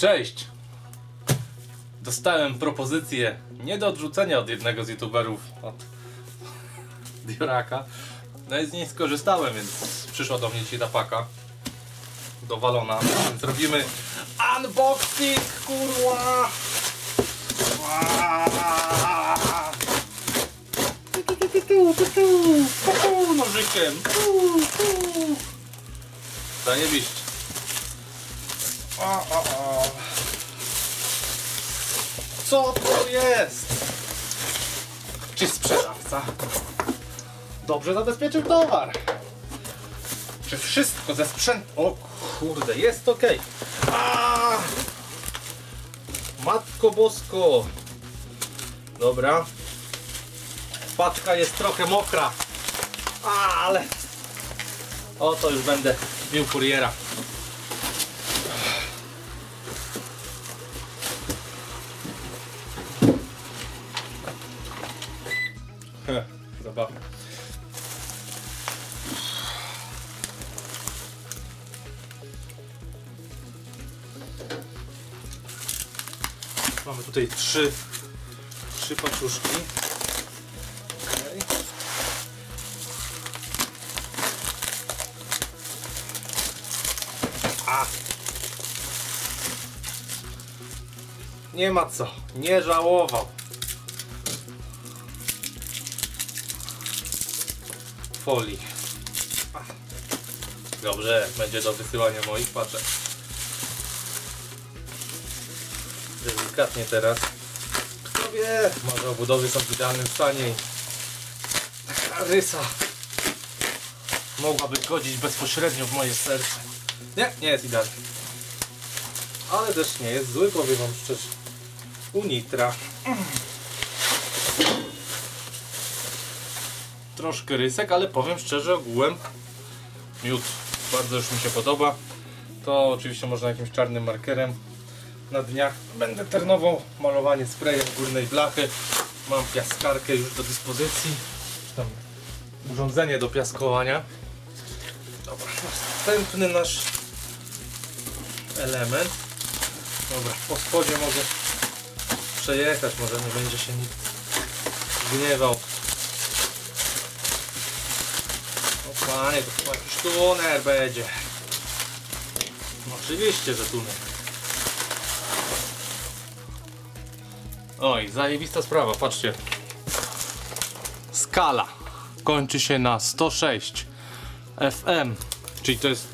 Cześć! Dostałem propozycję nie do odrzucenia od jednego z youtuberów, od Dioraka. No i z niej skorzystałem, więc przyszła do mnie dzisiaj ta paka dowalona. Zrobimy unboxing, kurwa! Nożykiem! Zajebiście! A, a, a. Co to jest? Czy sprzedawca dobrze zabezpieczył towar? Czy wszystko ze sprzętu... O kurde, jest ok. A! Matko Bosko. Dobra. Paczka jest trochę mokra. A, ale... O, to już będę bił kuriera. Mamy tutaj trzy, trzy paczuszki. A! Nie ma co, nie żałował. folii. Dobrze, będzie do wysyłania moich paczek. Delikatnie teraz. Kto wie, może obudowy są w idealnym stanie i taka rysa mogłaby godzić bezpośrednio w moje serce. Nie, nie jest idealny. Ale też nie jest zły, powiem wam szczerze. Unitra. troszkę rysek, ale powiem szczerze, ogółem miód bardzo już mi się podoba. To oczywiście można jakimś czarnym markerem na dniach. Będę ternował malowanie sprayem górnej blachy. Mam piaskarkę już do dyspozycji. Tam urządzenie do piaskowania. Dobra, następny nasz element. Dobra, po spodzie mogę przejechać, może nie będzie się nikt gniewał. O panie, to chyba jakiś tuner będzie. No oczywiście, że tuner. Oj, zajebista sprawa, patrzcie. Skala kończy się na 106 FM, czyli to jest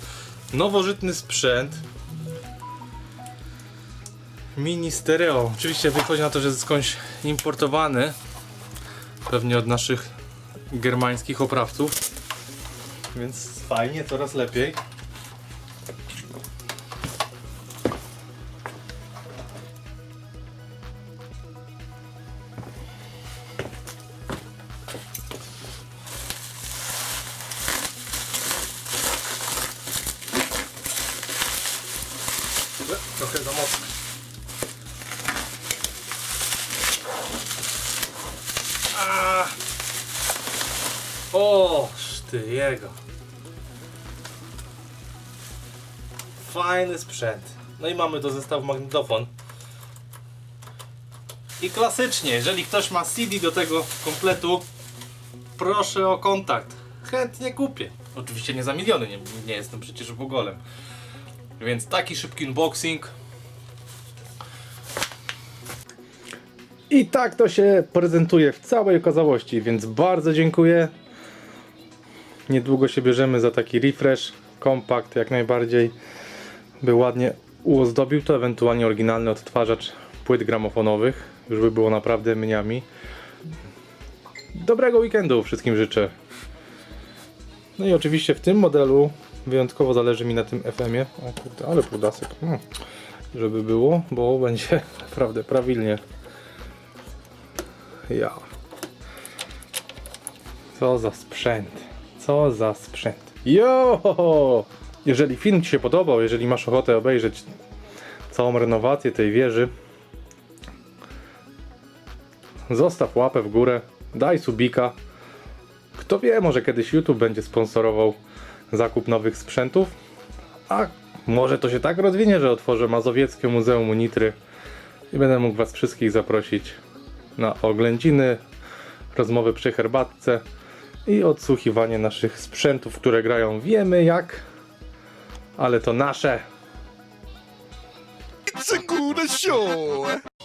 nowożytny sprzęt. Mini stereo. Oczywiście wychodzi na to, że jest skądś importowany. Pewnie od naszych germańskich oprawców. Więc fajnie, coraz lepiej. Trochę za mocno. A! O, ty jego. Fajny sprzęt. No i mamy do zestawu magnetofon. I klasycznie, jeżeli ktoś ma CD do tego kompletu, proszę o kontakt. Chętnie kupię. Oczywiście nie za miliony, nie, nie jestem przecież bogolem. Więc taki szybki unboxing. I tak to się prezentuje w całej okazałości, więc bardzo dziękuję. Niedługo się bierzemy za taki refresh, kompakt jak najbardziej, by ładnie uozdobił to, ewentualnie oryginalny odtwarzacz płyt gramofonowych, już by było naprawdę mniami. Dobrego weekendu wszystkim życzę. No i oczywiście w tym modelu wyjątkowo zależy mi na tym FM-ie. O kurde, ale brudasek. Hmm. Żeby było, bo będzie naprawdę prawilnie. Ja. Co za sprzęt. Co za sprzęt. Jo! Jeżeli film Ci się podobał, jeżeli masz ochotę obejrzeć całą renowację tej wieży, zostaw łapę w górę, daj subika. Kto wie, może kiedyś YouTube będzie sponsorował zakup nowych sprzętów, a Może to się tak rozwinie, że otworzę Mazowieckie Muzeum Unitry i będę mógł Was wszystkich zaprosić na oględziny, rozmowy przy herbatce i odsłuchiwanie naszych sprzętów, które grają wiemy jak, ale to nasze. It's a good show.